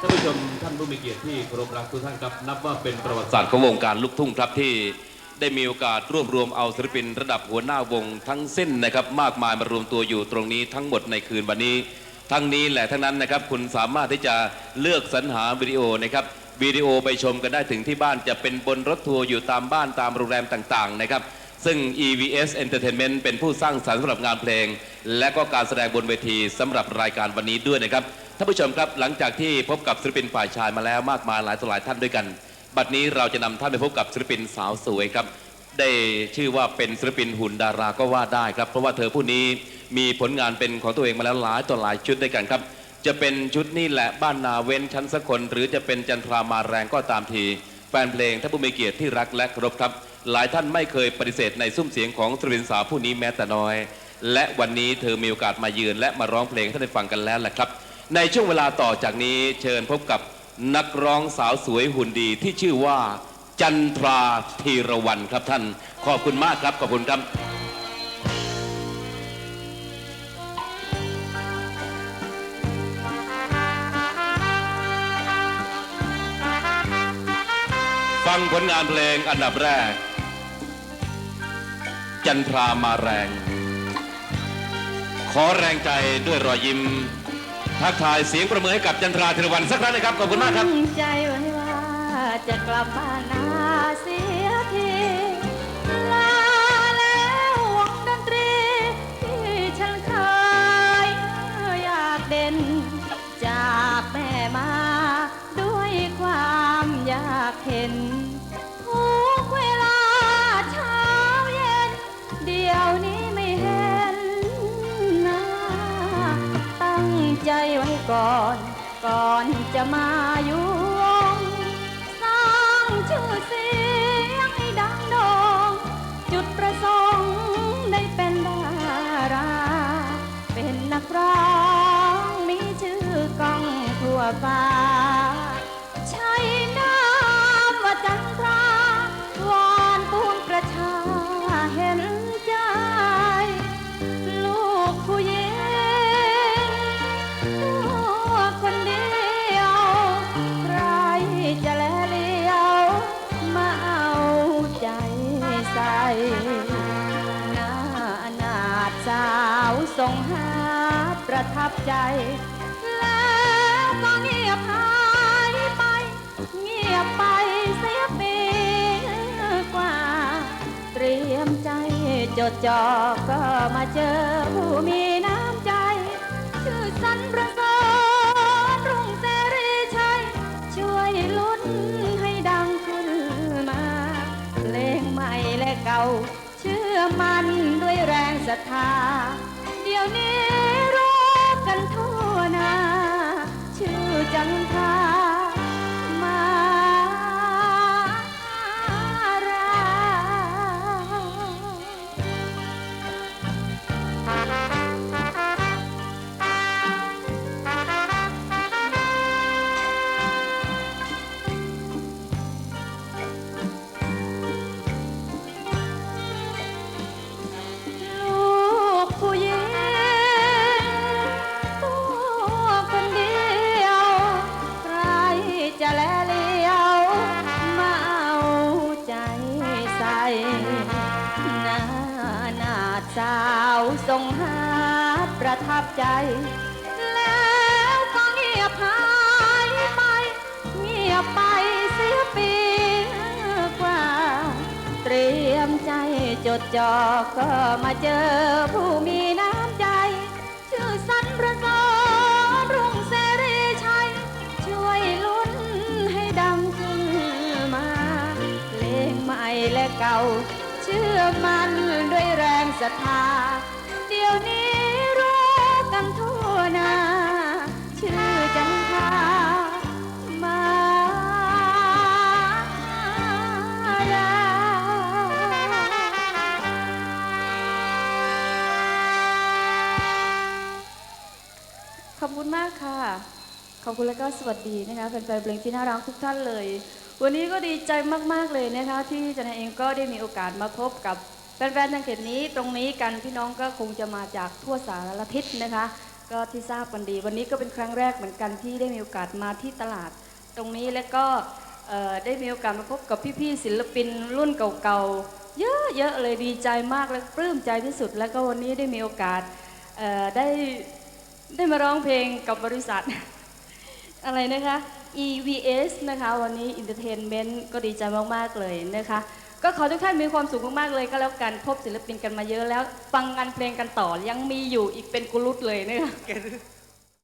ท่านผู้ชมท่านผู้มีเกียรติที่เคารพรักทุกท่านครับนับว่าเป็นประวัติศาสตร์ของวงการลูกทุ่งครับที่ได้มีโอกาสรวบรวมเอาศิลปินระดับหัวหน้าวงทั้งสิ้นนะครับมากมายมารวมตัวอยู่ตรงนี้ทั้งหมดในคืนวันนี้ ทั้งนี้แหละทั้งนั้นนะครับคุณสามารถที่จะเลือกสรรหาวิดีโอนะครับวิดีโอไปชมกันได้ถึงที่บ้านจะเป็นบนรถทัวร์อยู่ตามบ้านตามโรงแรมต่างๆนะครับซึ่ง EVS Entertainment เป็นผู้สร้างสรรค์สำหรับงานเพลง และก็การแสดงบนเวทีสำหรับรายการวันนี้ด้วยนะครับ ท่านผู้ชมครับหลังจากที่พบกับศิลปินฝ่ายชายมาแล้วมากมายหลายต่อหลายท่านด้วยกัน บัดนี้เราจะนำท่านไปพบกับศิลปินสาวสวยครับ ได้ชื่อว่าเป็นศิลปินหุ่นดาราก็ว่าได้ครับ เพราะว่าเธอผู้นี้มีผลงานเป็นของตัวเองมาแล้วหลายต่อหลายชุดด้วยกันครับ จะเป็นชุดนี่แหละบ้านนาเว้นชั้นสักคน หรือจะเป็นจันทรามาแรงก็ตามที แฟนเพลงท่านผู้มีเกียรติที่รักและเคารพครับ หลายท่านไม่เคยปฏิเสธในซุ้มเสียงของศิลปินสาวผู้นี้แม้แต่น้อย และวันนี้เธอมีโอกาสมายืนและมาร้องเพลงให้ท่านได้ฟังกันแล้วแหละครับ ในช่วงเวลาต่อจากนี้เชิญพบกับนักร้องสาวสวยหุ่นดีที่ชื่อว่าจันทราธีรวันครับท่าน ขอบคุณมากครับ ขอบคุณครับ ฟังผลงานเพลงอันดับแรก จันทรามาแรง ขอแรงใจด้วยรอยยิ้ม ทักทายเสียงประเมือให้กับจันทราธีรวันสักครั้งนะครับ ขอบคุณมากครับ ตั้งใจไว้ว่าจะกลับบ้านนาเสียทีลาแล้ววงดนตรี ที่ฉันเคยอยากเด่น จากแม่มาด้วยความอยากเห็น ก่อนก่อนจะมาอยู่วงสร้างชื่อเสียงให้ดังโด่งจุดประสงค์ได้เป็นดารา เป็นนักร้องมีชื่อกล้องทั่วฟ้า ประทับใจ แล้วก็เงียบหายไป เงียบไปเสียปีกว่า เตรียมใจจดจ่อก็มาเจอผู้มีน้ำใจ ชื่อสันประเสริฐรุ่งเสรีชัย ช่วยลุ้นให้ดังขึ้นมา เพลงใหม่และเก่า เชื่อมันด้วยแรงศรัทธา เดี๋ยวนี้ กันทั่วหน้าชื่อจันทรามา สาวทรงหาประทับใจ แล้วก็เงียบหายไป เงียบไปเสียปีกว่า เตรียมใจจดจ่อก็มาเจอผู้มีน้ำใจ ชื่อสันประเสริฐรุ่งเสรีชัย ช่วยลุ้นให้ดังขึ้นมาเพลงใหม่และเก่า เชื่อมันด้วยรง ศรัทธา เดี๋ยวนี้รู้กันทั่วหน้า ชื่อจันทามาราขอบคุณมากค่ะ ขอบคุณและก็สวัสดีนะคะแฟนๆเพลงที่น่ารักทุกท่านเลย วันนี้ก็ดีใจมากๆเลยนะคะ ที่จันเองก็ได้มีโอกาสมาพบกับ แฟนๆทางเขตนี้ตรงนี้กันพี่น้องก็คงจะมาจากทั่วสารทิศนะคะ ก็ที่ทราบกันดี วันนี้ก็เป็นครั้งแรกเหมือนกันที่ได้มีโอกาสมาที่ตลาด ตรงนี้และก็ได้มีโอกาสมาพบกับพี่ๆศิลปินรุ่นเก่าๆ เยอะๆเลยดีใจมากและปลื้มใจที่สุด แล้วก็วันนี้ได้มีโอกาสได้ได้มาร้องเพลงกับบริษัท อะไรนะคะ EVS นะคะ วันนี้ Entertainment ก็ดีใจมากๆเลยนะคะ ก็ขอทุกท่านมีความสุขมากๆเลยก็แล้วกันพบศิลปินกันมาเยอะแล้ว ฟังงานเพลงกันต่อยังมีอยู่อีกเป็นกุลุตเลยเนี่ย